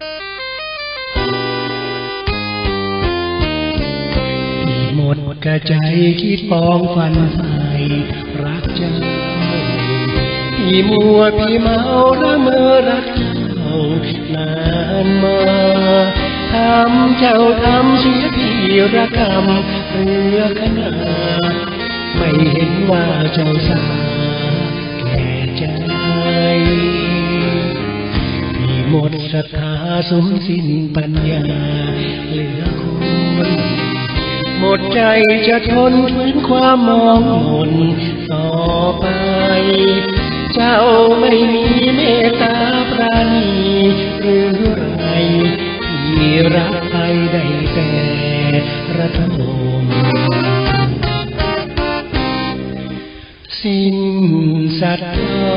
ที่หมดกระใจคิดปองฝันใฝ่รักเจ้าพี่มัวพี่เมาละเมอรักเจ้านานมาทำเจ้าทำเสียพี่ระกำเรือขนาดไม่เห็นว่าเจ้าสา ศรัทธาสูญสิ้นปัญญาเหลือคนหมดใจจะทนฝืนความมองมนต่อไป เจ้าไม่มีเมตตาปราณีหรือไรที่รักใครได้แต่ระทมสิ้นศรัทธา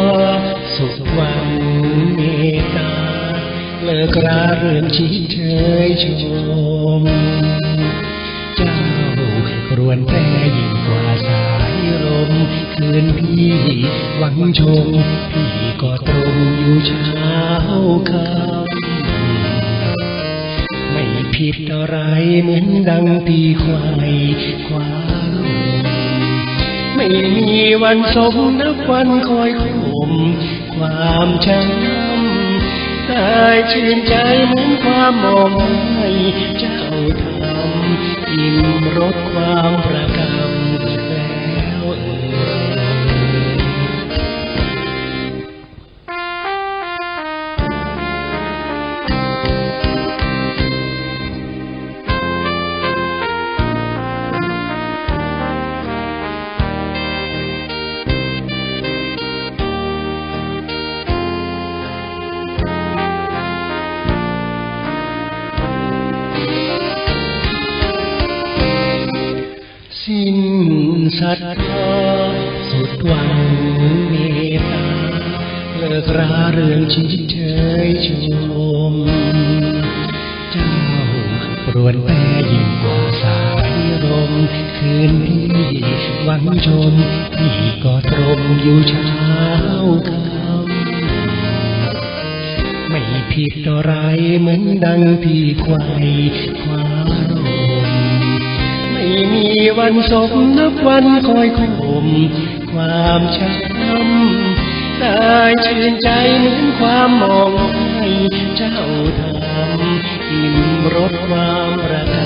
สุขวัง ลิกราเรื่องชิดเชยชม เจ้ารวนแต่ยิ่งกว่าสายลม คืนพี่หวังชม พี่ก็ตรงอยู่เช้าคำไม่ผิดอะไรเหมือนดังตีควายควาลมไม่มีวันสมนับวันคอยข่มความช้ำ กายชื่นใจเหมือนความมองให้เจ้าทำอิ่มรสความประ สิ้นศรัทธาสุดหวังเมตตาเลิกราเรื่องชิดเชยชม เจ้าปรวนแต่ยิ่งกว่าสายลมคืนพี่หวังชมพี่ก็ตรงอยู่เช้าคำไม่ผิดอะไรเหมือนดังที่ควายคว้า วันศพนับวันคอยข่มความช้ำได้ชื่นใจเหมือนความมองให้เจ้าทำอิ่มรสความประท